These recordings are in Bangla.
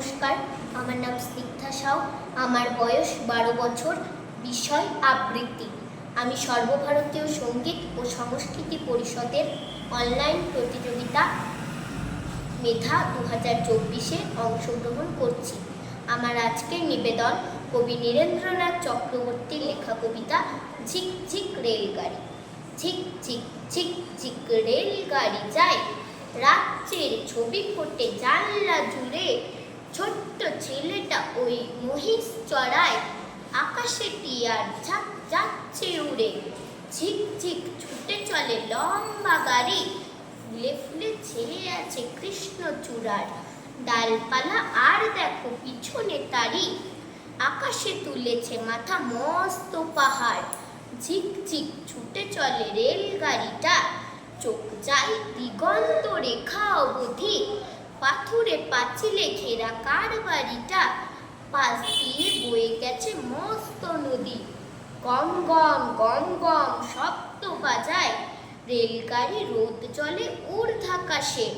নমস্কার, আমার নাম স্নিগ্ধা সাউ। আমার বয়স বারো বছর, বিষয় আবৃত্তি। আমি সর্বভারতীয় সংগীত ও সংস্কৃতি পরিষদের অনলাইন প্রতিযোগিতা মেধা দু হাজার চব্বিশে অংশগ্রহণ করছি। আমার আজকের নিবেদন কবি নীরেন্দ্রনাথ চক্রবর্তীর লেখা কবিতা ঝিক ঝিক রেলগাড়ি। ঝিক ঝিক ঝিক ঝিক রেলগাড়ি যায়। রাজ্যের ছবি ফোটে জানলা জুড়ে ওই মহিষ চড়ায় আকাশে টিয়ার ঝাঁক যাচ্ছে উড়ে ঝিক ঝিক ছুটে চলে লম্বা গাড়ি। ফুলে ফুলে ছেয়ে আছে কৃষ্ণচূড়ার ডালপালা আর দেখো পিছনে তারি। আকাশে তুলেছে মাথা মস্ত পাহাড়। ঝিক ঝিক ছুটে চলে রেলগাড়িটা। চোখ যায় দিগন্ত রেখা অবধি। পাথুরে পাঁচিলে ঘেরা কার বাড়িটা পাশ দিয়ে বয়ে গেছে মস্ত নদী। গম গম গম গম, শব্দ বাজায়। রেলগাড়ি রোদ জলে ঊর্ধ্বাকাশে।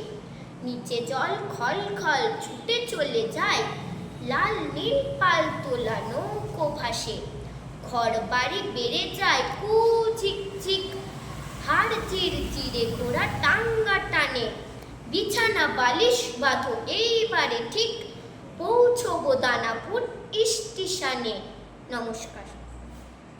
নিচে জল খল খল ছুটে চলে যায়। লাল নীল পাল তোলা নৌকো ভাসে। ঘর বাড়ি বেড়ে যায় কু ঝিক ঝিক। হাড় চির চিরে ঘোড়া টাঙ্গা টানে। বিছানা বালিশ বাঁধো এইবারে ঠিক পৌঁছবো দানাপুর স্টেশনে নমস্কার।